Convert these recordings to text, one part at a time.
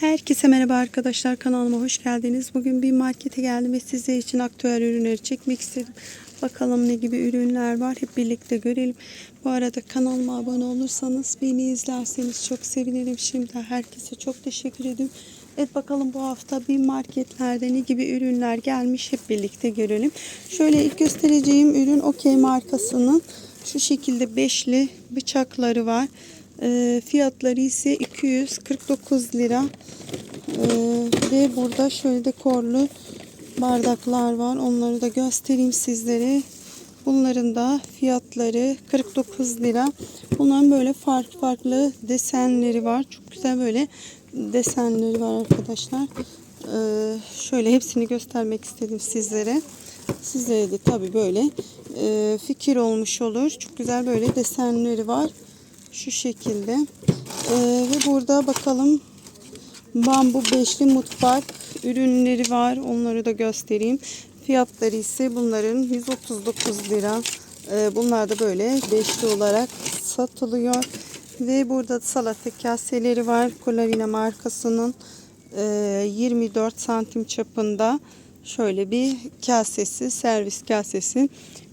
Herkese merhaba arkadaşlar kanalıma hoş geldiniz. Bugün bir markete geldim ve sizler için aktüel ürünleri çekmek istedim. Bakalım ne gibi ürünler var hep birlikte görelim. Bu arada kanalıma abone olursanız beni izlerseniz çok sevinirim. Şimdi herkese çok teşekkür ederim. Evet bakalım bu hafta bir marketlerde ne gibi ürünler gelmiş hep birlikte görelim. Şöyle ilk göstereceğim ürün OK markasının şu şekilde beşli bıçakları var. E, fiyatları ise 249 lira. E, ve burada şöyle dekorlu bardaklar var. Onları da göstereyim sizlere. Bunların da fiyatları 49 lira. Bunların böyle farklı farklı desenleri var. Çok güzel böyle desenleri var arkadaşlar. Ee, şöyle hepsini göstermek istedim sizlere. Sizlere de tabii böyle e, fikir olmuş olur. Çok güzel böyle desenleri var. Şu şekilde. Ee, ve burada bakalım bambu beşli mutfak ürünleri var. Onları da göstereyim. Fiyatları ise bunların 139 lira. Ee, bunlar da böyle beşli olarak satılıyor. Ve burada salata kaseleri var. Colavina markasının e, 24 santim çapında şöyle bir kasesi, servis kasesi.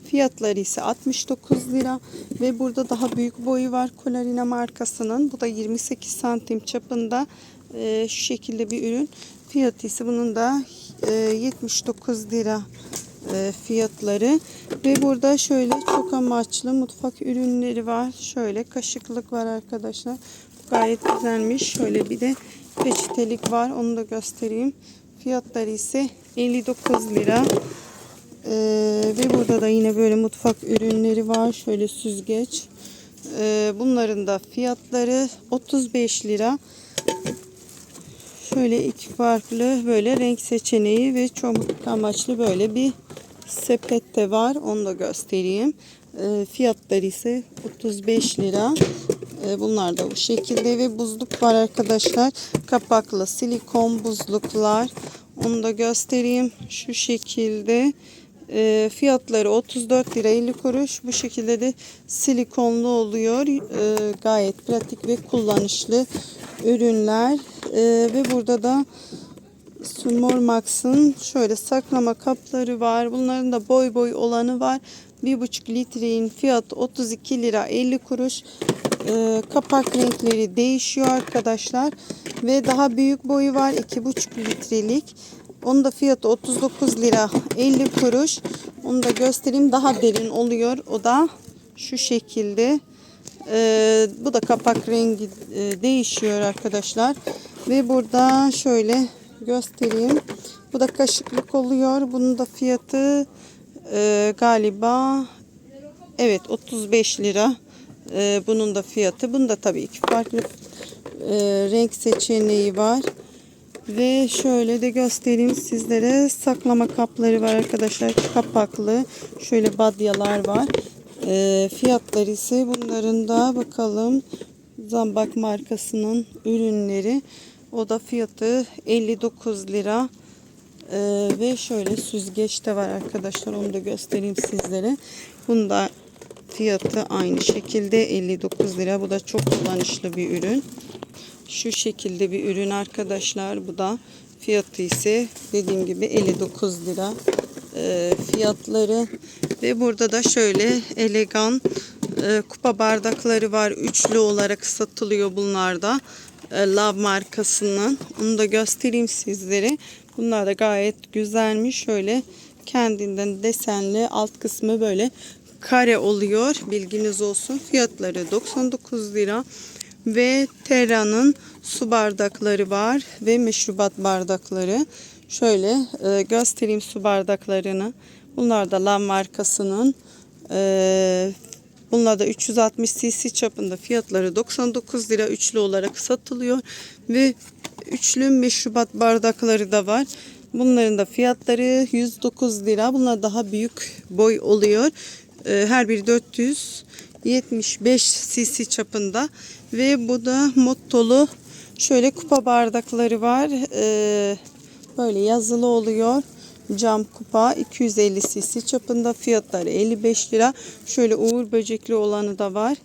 Fiyatları ise 69 lira ve burada daha büyük boyu var Colarina markasının. Bu da 28 santim çapında e, şu şekilde bir ürün. Fiyatı ise bunun da e, 79 lira e, fiyatları. Ve burada şöyle çok amaçlı mutfak ürünleri var. Şöyle kaşıklık var arkadaşlar. Gayet güzelmiş. Şöyle bir de peçetelik var. Onu da göstereyim. Fiyatları ise 59 lira. Ee, ve burada da yine böyle mutfak ürünleri var. Şöyle süzgeç. Ee, bunların da fiyatları 35 lira. Şöyle iki farklı böyle renk seçeneği ve çok amaçlı böyle bir sepet de var. Onu da göstereyim. Ee, fiyatları ise 35 lira. Ee, bunlar da bu şekilde ve buzluk var arkadaşlar. Kapaklı silikon buzluklar. Onu da göstereyim. Şu şekilde. E, fiyatları 34 lira 50 kuruş. Bu şekilde de silikonlu oluyor. E, gayet pratik ve kullanışlı ürünler. E, ve burada da Sunmor Max'ın şöyle saklama kapları var. Bunların da boy boy olanı var. 1,5 litrenin fiyatı 32 lira 50 kuruş. E, kapak renkleri değişiyor arkadaşlar. Ve daha büyük boyu var. 2,5 litrelik. Onun da fiyatı 39 lira 50 kuruş. Onu da göstereyim. Daha derin oluyor. O da şu şekilde. Ee, bu da kapak rengi e, değişiyor arkadaşlar. Ve burada şöyle göstereyim. Bu da kaşıklık oluyor. Bunun da fiyatı e, galiba evet 35 lira. E, bunun da fiyatı. Bunda tabii iki farklı e, renk seçeneği var. Ve şöyle de göstereyim sizlere saklama kapları var arkadaşlar kapaklı şöyle badyalar var e, fiyatları ise bunların da bakalım Zambak markasının ürünleri o da fiyatı 59 lira e, ve şöyle süzgeç de var arkadaşlar onu da göstereyim sizlere bunda fiyatı aynı şekilde 59 lira bu da çok kullanışlı bir ürün şu şekilde bir ürün arkadaşlar. Bu da fiyatı ise dediğim gibi 59 lira e, fiyatları. Ve burada da şöyle elegan e, kupa bardakları var. Üçlü olarak satılıyor bunlarda. E, Love markasının. Onu da göstereyim sizlere. Bunlar da gayet güzelmiş. Şöyle kendinden desenli alt kısmı böyle kare oluyor. Bilginiz olsun. Fiyatları 99 lira ve Terra'nın su bardakları var ve meşrubat bardakları. Şöyle e, göstereyim su bardaklarını. Bunlar da Lam markasının. E, bunlar da 360 cc çapında fiyatları 99 lira üçlü olarak satılıyor. Ve üçlü meşrubat bardakları da var. Bunların da fiyatları 109 lira. Bunlar daha büyük boy oluyor. E, her biri 400 75 cc çapında. Ve bu da mottolu. Şöyle kupa bardakları var. Ee, böyle yazılı oluyor. Cam kupa 250 cc çapında. Fiyatları 55 lira. Şöyle uğur böcekli olanı da var.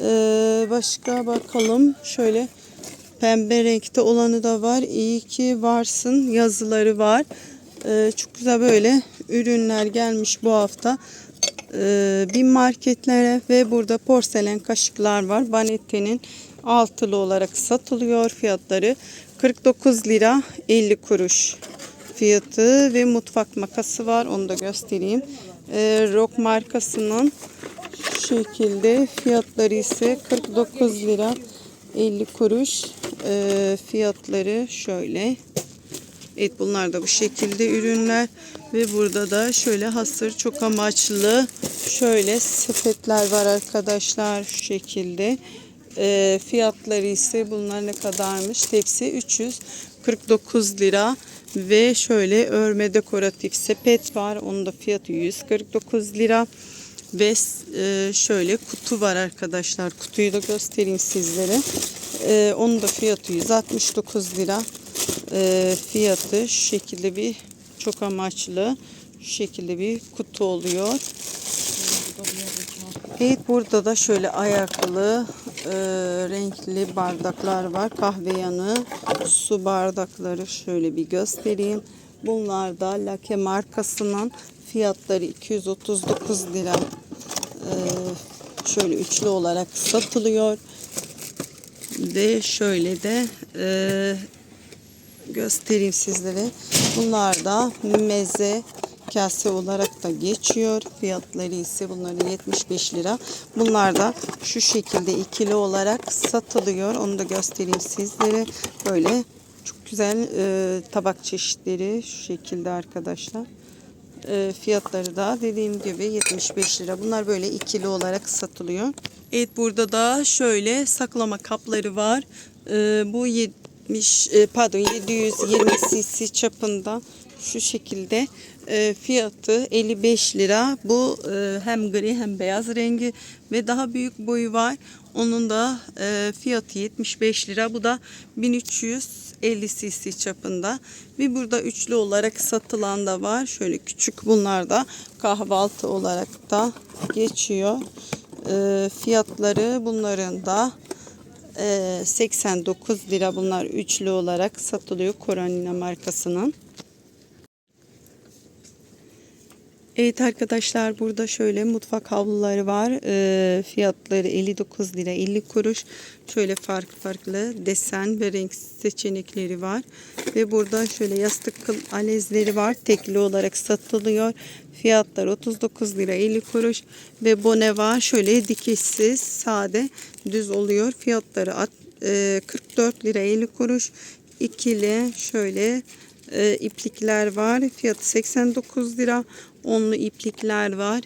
Ee, başka bakalım. Şöyle Pembe renkte olanı da var. İyi ki varsın yazıları var. Ee, çok güzel böyle ürünler gelmiş bu hafta. Ee, bin marketlere ve burada porselen kaşıklar var. Vanette'nin altılı olarak satılıyor fiyatları. 49 lira 50 kuruş fiyatı ve mutfak makası var. Onu da göstereyim. Ee, Rock markasının şekilde fiyatları ise 49 lira 50 kuruş. Ee, fiyatları şöyle. Evet bunlar da bu şekilde ürünler ve burada da şöyle hasır çok amaçlı şöyle sepetler var arkadaşlar şu şekilde. Ee, fiyatları ise bunlar ne kadarmış? Tepsi 349 lira ve şöyle örme dekoratif sepet var. Onun da fiyatı 149 lira. Ve e, şöyle kutu var arkadaşlar. Kutuyu da göstereyim sizlere. E, onun da fiyatı 169 lira. E, fiyatı şu şekilde bir çok amaçlı şu şekilde bir kutu oluyor. Evet burada da şöyle ayaklı e, renkli bardaklar var. Kahve yanı su bardakları şöyle bir göstereyim. Bunlar da Lake markasının fiyatları 239 lira. E, şöyle üçlü olarak satılıyor. Ve şöyle de e, göstereyim sizlere. Bunlar da meze kase olarak da geçiyor. Fiyatları ise bunların 75 lira. Bunlar da şu şekilde ikili olarak satılıyor. Onu da göstereyim sizlere. Böyle çok güzel e, tabak çeşitleri şu şekilde arkadaşlar. E, fiyatları da dediğim gibi 75 lira. Bunlar böyle ikili olarak satılıyor. Evet burada da şöyle saklama kapları var. E, bu 70 e, pardon 720 cc çapında şu şekilde fiyatı 55 lira. Bu hem gri hem beyaz rengi ve daha büyük boyu var. Onun da fiyatı 75 lira. Bu da 1350 cc çapında. Ve burada üçlü olarak satılan da var. Şöyle küçük bunlar da kahvaltı olarak da geçiyor. E, fiyatları bunların da e, 89 lira. Bunlar üçlü olarak satılıyor Koranina markasının. Evet arkadaşlar burada şöyle mutfak havluları var. E, fiyatları 59 lira 50 kuruş. Şöyle farklı farklı desen ve renk seçenekleri var. Ve burada şöyle yastık alezleri var. Tekli olarak satılıyor. Fiyatlar 39 lira 50 kuruş. Ve bone var. Şöyle dikişsiz sade düz oluyor. Fiyatları at- e, 44 lira 50 kuruş. İkili şöyle e, iplikler var. Fiyatı 89 lira. Onlu iplikler var.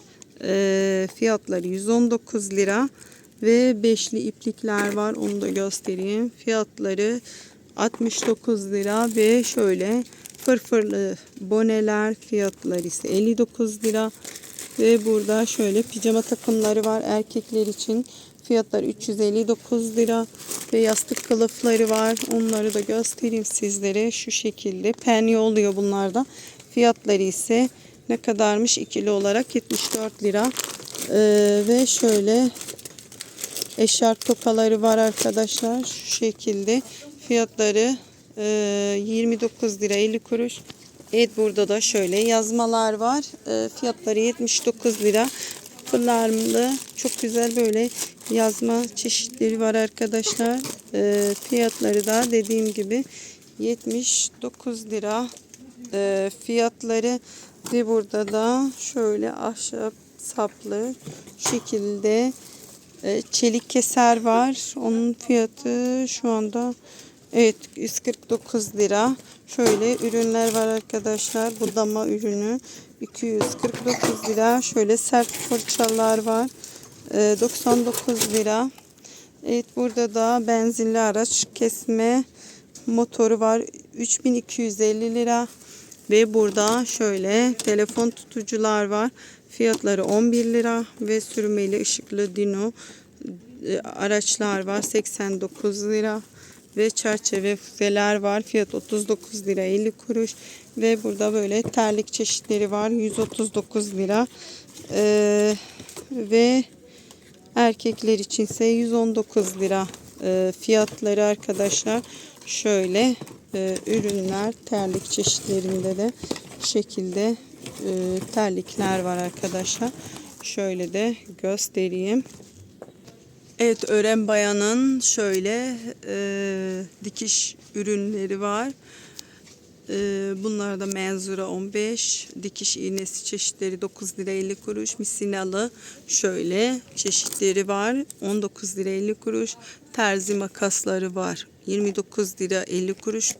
E, fiyatları 119 lira. Ve beşli iplikler var. Onu da göstereyim. Fiyatları 69 lira ve şöyle fırfırlı boneler fiyatları ise 59 lira. Ve burada şöyle pijama takımları var erkekler için. Fiyatlar 359 lira ve yastık kılıfları var. Onları da göstereyim sizlere. Şu şekilde penye oluyor bunlarda. Fiyatları ise ne kadarmış? ikili olarak 74 lira. Ee, ve şöyle eşarp tokaları var arkadaşlar. Şu şekilde. Fiyatları e, 29 lira 50 kuruş. Evet burada da şöyle yazmalar var. E, fiyatları 79 lira. Fırlarlı çok güzel böyle yazma çeşitleri var arkadaşlar. E, fiyatları da dediğim gibi 79 lira e, fiyatları ve burada da şöyle ahşap saplı şekilde e, çelik keser var. Onun fiyatı şu anda evet 149 lira. Şöyle ürünler var arkadaşlar. Bu dama ürünü 249 lira. Şöyle sert fırçalar var. E, 99 lira. Evet burada da benzinli araç kesme motoru var. 3250 lira. Ve burada şöyle telefon tutucular var. Fiyatları 11 lira ve sürmeli ışıklı dino e, araçlar var 89 lira. Ve çerçeve füzeler var fiyat 39 lira 50 kuruş. Ve burada böyle terlik çeşitleri var 139 lira. Ee, ve erkekler için ise 119 lira e, fiyatları arkadaşlar şöyle e, ürünler terlik çeşitlerinde de şekilde e, terlikler var arkadaşlar. Şöyle de göstereyim. Evet Ören Bayan'ın şöyle e, dikiş ürünleri var. E, bunlar da menzura 15, dikiş iğnesi çeşitleri 9 lira 50 kuruş, misinalı şöyle çeşitleri var 19 lira 50 kuruş, terzi makasları var 29 lira 50 kuruş,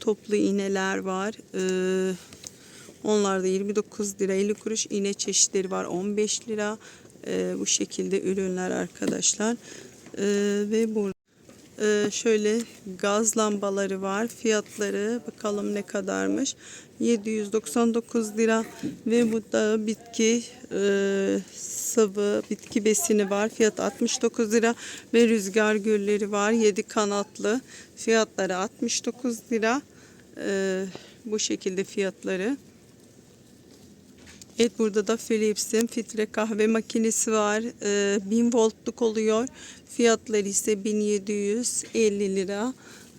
toplu iğneler var. E, onlar da 29 lira 50 kuruş, iğne çeşitleri var 15 lira. E, bu şekilde ürünler arkadaşlar. E, ve burada ee, şöyle gaz lambaları var. Fiyatları bakalım ne kadarmış. 799 lira ve bu da bitki e, sıvı bitki besini var. Fiyat 69 lira ve rüzgar gülleri var. 7 kanatlı. Fiyatları 69 lira. Ee, bu şekilde fiyatları. Evet burada da Philips'in filtre kahve makinesi var. Ee, 1000 voltluk oluyor. Fiyatları ise 1750 lira.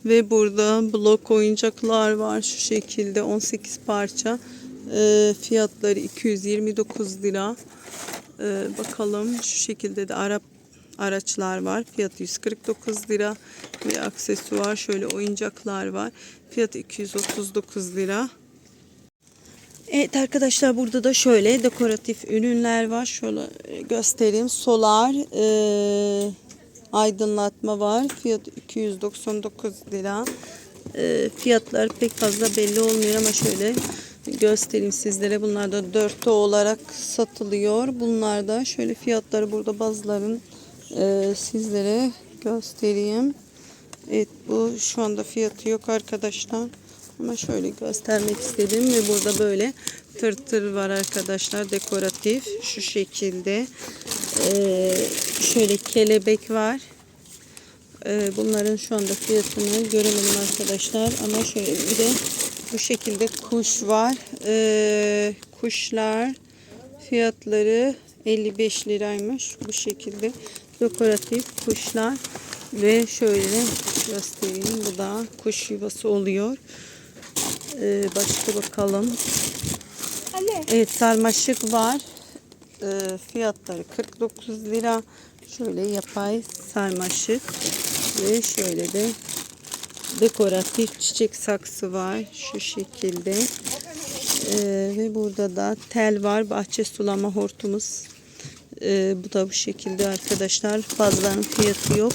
Ve burada blok oyuncaklar var şu şekilde 18 parça. Ee, fiyatları 229 lira. Ee, bakalım şu şekilde de Arap araçlar var. Fiyatı 149 lira ve aksesuar şöyle oyuncaklar var. Fiyatı 239 lira. Evet arkadaşlar burada da şöyle dekoratif ürünler var. Şöyle göstereyim. Solar e, aydınlatma var. Fiyat 299 lira. E, fiyatlar pek fazla belli olmuyor ama şöyle göstereyim sizlere. Bunlar da dörtlü olarak satılıyor. Bunlar da şöyle fiyatları burada bazıların e, sizlere göstereyim. Evet bu şu anda fiyatı yok arkadaşlar. Ama şöyle göstermek istedim ve burada böyle tırtır var arkadaşlar dekoratif. Şu şekilde ee, şöyle kelebek var. Ee, bunların şu anda fiyatını göremedim arkadaşlar. Ama şöyle bir de bu şekilde kuş var. Ee, kuşlar fiyatları 55 liraymış. Bu şekilde dekoratif kuşlar. Ve şöyle göstereyim bu da kuş yuvası oluyor ee, başka bakalım. Evet sarmaşık var. Ee, fiyatları 49 lira. Şöyle yapay sarmaşık ve şöyle de dekoratif çiçek saksı var. Şu şekilde. Ee, ve burada da tel var. Bahçe sulama hortumuz. Ee, bu da bu şekilde arkadaşlar. Fazlanın fiyatı yok.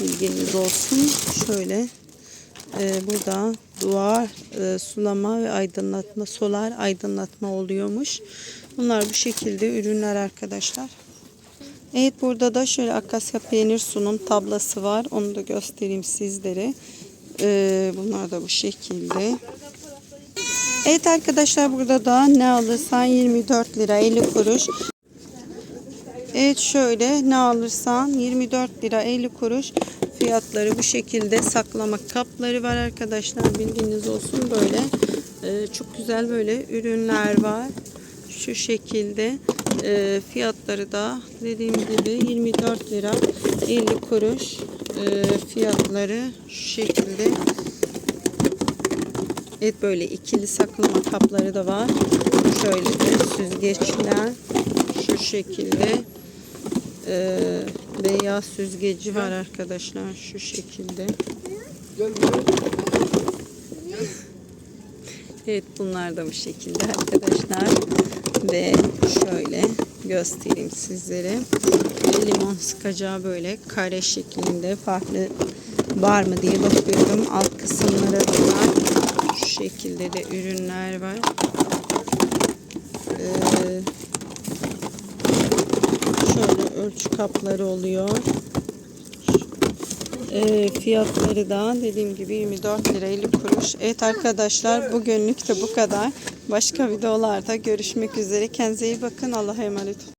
Bilginiz olsun. Şöyle ee, burada duvar e, sulama ve aydınlatma solar aydınlatma oluyormuş. Bunlar bu şekilde ürünler arkadaşlar. Evet burada da şöyle akasya peynir sunum tablası var. Onu da göstereyim sizlere. Ee, bunlar da bu şekilde. Evet arkadaşlar burada da ne alırsan 24 lira 50 kuruş. Evet şöyle ne alırsan 24 lira 50 kuruş fiyatları bu şekilde saklama kapları var arkadaşlar. Bilginiz olsun böyle. E, çok güzel böyle ürünler var. Şu şekilde e, fiyatları da dediğim gibi 24 lira 50 kuruş. E, fiyatları şu şekilde. Evet böyle ikili saklama kapları da var. Şöyle de süzgeçler şu şekilde e, beyaz süzgeci var arkadaşlar şu şekilde. Evet bunlar da bu şekilde arkadaşlar. Ve şöyle göstereyim sizlere. Limon sıkacağı böyle kare şeklinde farklı var mı diye bakıyorum. Alt kısımlara da var. Şu şekilde de ürünler var. Ee, ölçü kapları oluyor. E, fiyatları da dediğim gibi 24 lira 50 kuruş. Evet arkadaşlar bugünlük de bu kadar. Başka videolarda görüşmek üzere. Kendinize iyi bakın. Allah'a emanet olun.